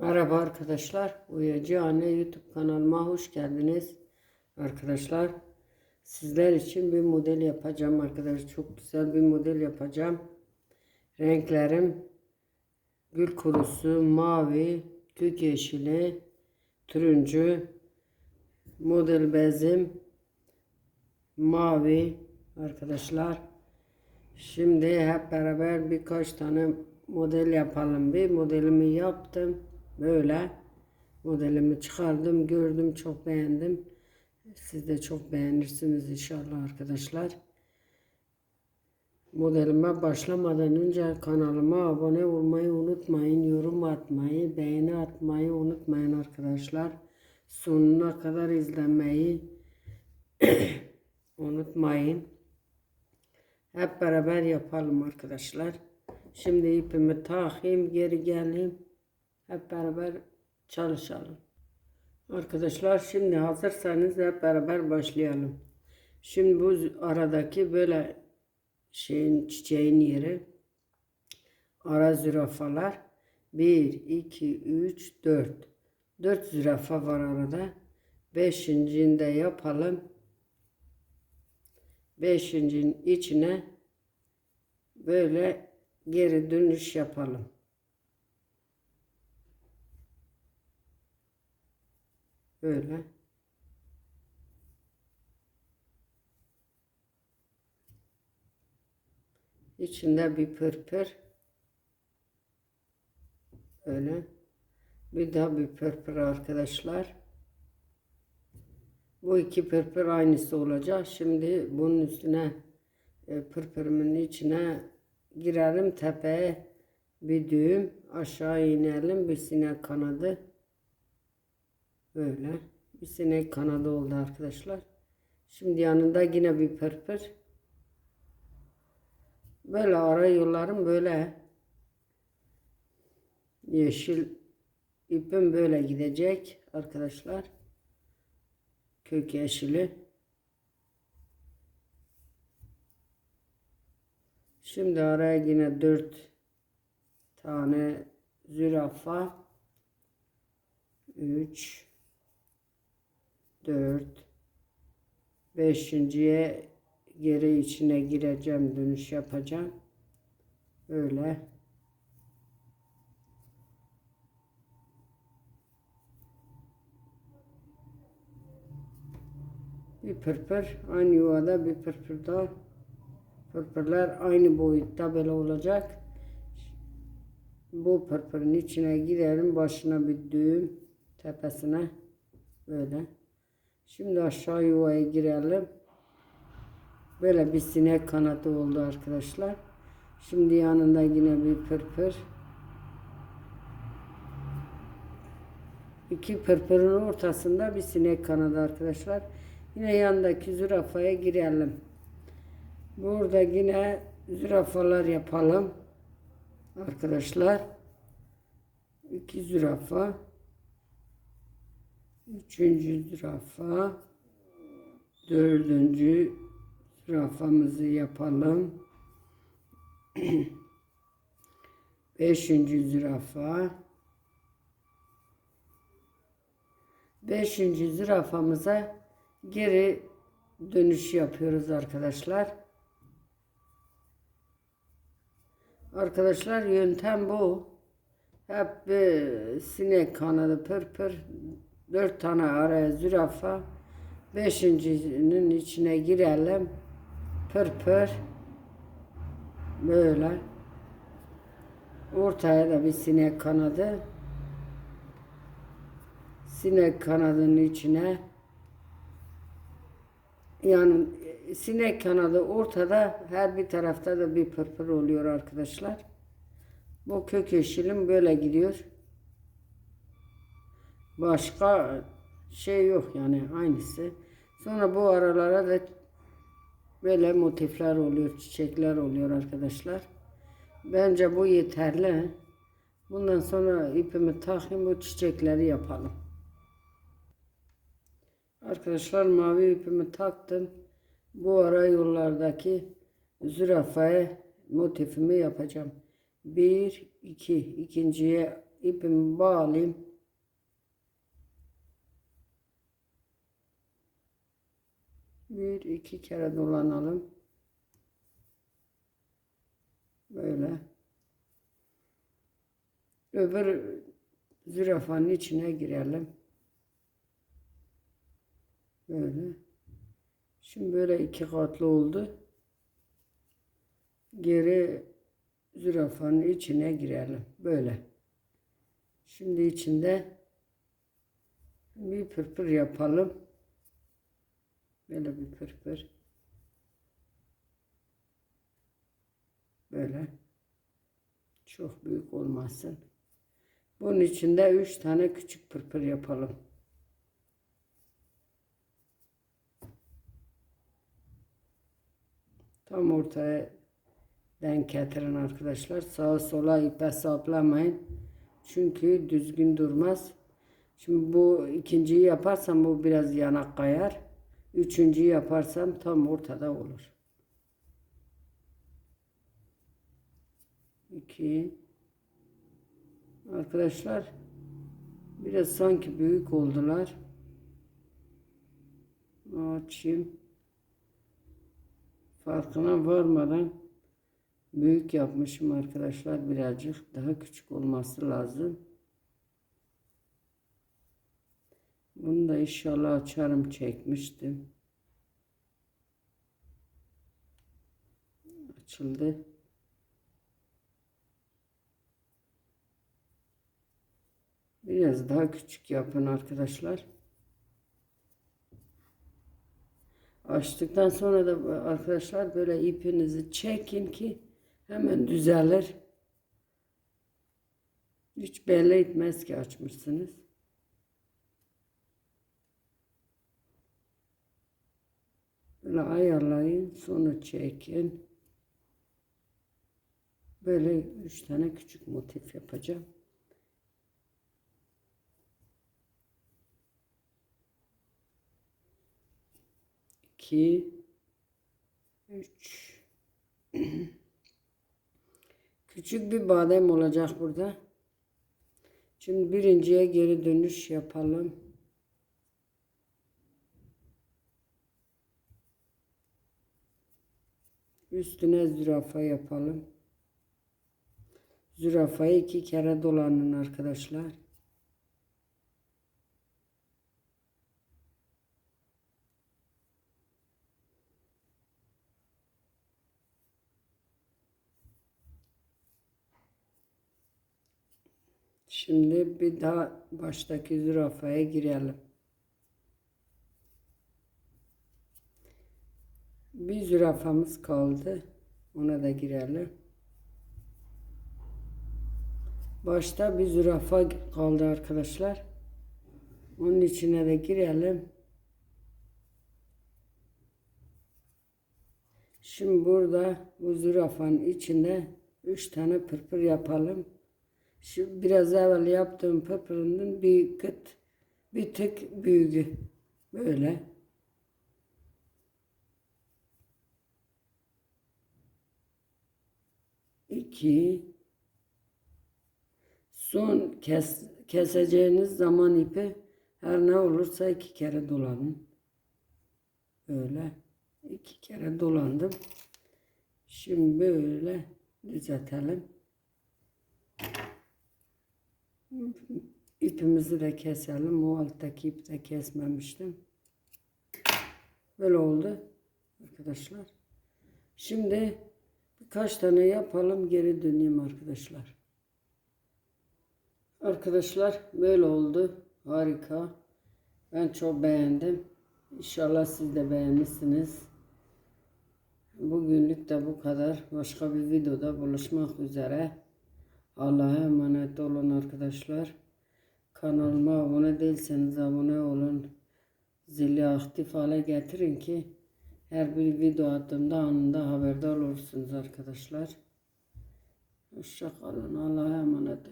Merhaba arkadaşlar. Uyacı Anne YouTube kanalıma hoş geldiniz. Arkadaşlar sizler için bir model yapacağım arkadaşlar. Çok güzel bir model yapacağım. Renklerim gül kurusu, mavi, kök yeşili, turuncu, model bezim, mavi arkadaşlar. Şimdi hep beraber birkaç tane model yapalım. Bir modelimi yaptım. Böyle modelimi çıkardım, gördüm, çok beğendim. Siz de çok beğenirsiniz inşallah arkadaşlar. Modelime başlamadan önce kanalıma abone olmayı unutmayın. Yorum atmayı, beğeni atmayı unutmayın arkadaşlar. Sonuna kadar izlemeyi unutmayın. Hep beraber yapalım arkadaşlar. Şimdi ipimi takayım, geri geleyim. Hep beraber çalışalım. Arkadaşlar şimdi hazırsanız hep beraber başlayalım. Şimdi bu aradaki böyle şeyin çiçeğin yeri ara zürafalar 1 2 3 4 4 zürafa var arada. Beşincini de yapalım. Beşincinin içine böyle geri dönüş yapalım. Böyle. İçinde bir pırpır. Öyle. Bir daha bir pırpır arkadaşlar. Bu iki pırpır aynısı olacak. Şimdi bunun üstüne e, pırpırımın içine girelim tepeye bir düğüm aşağı inelim bir sinek kanadı böyle. Bir sinek kanadı oldu arkadaşlar. Şimdi yanında yine bir pırpır böyle ara yollarım böyle. Yeşil ipim böyle gidecek arkadaşlar. Kök yeşili. Şimdi araya yine dört tane zürafa. Üç, dört, beşinciye geri içine gireceğim, dönüş yapacağım. Öyle. Bir pırpır, aynı yuvada bir pırpır daha. Pırpırlar aynı boyutta böyle olacak. Bu pırpırın içine girelim. Başına bir düğüm. Tepesine. Böyle. Şimdi aşağı yuvaya girelim. Böyle bir sinek kanadı oldu arkadaşlar. Şimdi yanında yine bir pırpır. İki pırpırın ortasında bir sinek kanadı arkadaşlar. Yine yanındaki zürafaya girelim. Burada yine zürafalar yapalım. Arkadaşlar. iki zürafa. Üçüncü zürafa. Dördüncü zürafamızı yapalım. Beşinci zürafa. Beşinci zürafamıza geri dönüş yapıyoruz arkadaşlar. Arkadaşlar yöntem bu. Hep bir sinek kanadı pırpır. Dört tane araya zürafa. Beşincinin içine girelim. Pırpır. Böyle. Ortaya da bir sinek kanadı. Sinek kanadının içine yani sinek kanadı ortada her bir tarafta da bir pırpır oluyor arkadaşlar. Bu kök yeşilim böyle gidiyor. Başka şey yok yani aynısı. Sonra bu aralara da böyle motifler oluyor, çiçekler oluyor arkadaşlar. Bence bu yeterli. Bundan sonra ipimi takayım bu çiçekleri yapalım. Arkadaşlar mavi ipimi taktım. Bu ara yollardaki zürafaya motifimi yapacağım. Bir, iki, ikinciye ipimi bağlayayım. Bir iki kere dolanalım. Böyle. Öbür zürafanın içine girelim. Böyle. Şimdi böyle iki katlı oldu. Geri zürafanın içine girelim. Böyle. Şimdi içinde bir pırpır yapalım. Böyle bir pırpır. Böyle. Çok büyük olmasın. Bunun içinde üç tane küçük pırpır yapalım. Tam ortaya denk getirin arkadaşlar. Sağa sola ipe saplamayın. Çünkü düzgün durmaz. Şimdi bu ikinciyi yaparsam bu biraz yanak kayar. Üçüncüyü yaparsam tam ortada olur. İki. Arkadaşlar biraz sanki büyük oldular. Açayım. Farkına varmadan büyük yapmışım arkadaşlar. Birazcık daha küçük olması lazım. Bunu da inşallah açarım çekmiştim. Açıldı. Biraz daha küçük yapın arkadaşlar. Açtıktan sonra da arkadaşlar böyle ipinizi çekin ki hemen düzelir. Hiç belli etmez ki açmışsınız. Böyle ayarlayın sonra çekin. Böyle üç tane küçük motif yapacağım. 2 3 Küçük bir badem olacak burada. Şimdi birinciye geri dönüş yapalım. Üstüne zürafa yapalım. Zürafayı iki kere dolanın arkadaşlar. Şimdi bir daha baştaki zürafaya girelim. Bir zürafamız kaldı. Ona da girelim. Başta bir zürafa kaldı arkadaşlar. Onun içine de girelim. Şimdi burada bu zürafanın içinde üç tane pırpır yapalım. Şu biraz evvel yaptığım pırpırının bir kıt bir tık büyüğü. Böyle. İki. Son kes, keseceğiniz zaman ipi her ne olursa iki kere dolanın. Böyle. iki kere dolandım. Şimdi böyle düzeltelim. İpimizi de keselim. O alttaki ipi de kesmemiştim. Böyle oldu arkadaşlar. Şimdi birkaç tane yapalım. Geri döneyim arkadaşlar. Arkadaşlar böyle oldu. Harika. Ben çok beğendim. İnşallah siz de beğenmişsiniz. Bugünlük de bu kadar. Başka bir videoda buluşmak üzere. Allah'a emanet olun arkadaşlar. Kanalıma abone değilseniz abone olun. Zili aktif hale getirin ki her bir video attığımda anında haberdar olursunuz arkadaşlar. Hoşçakalın. Allah'a emanet.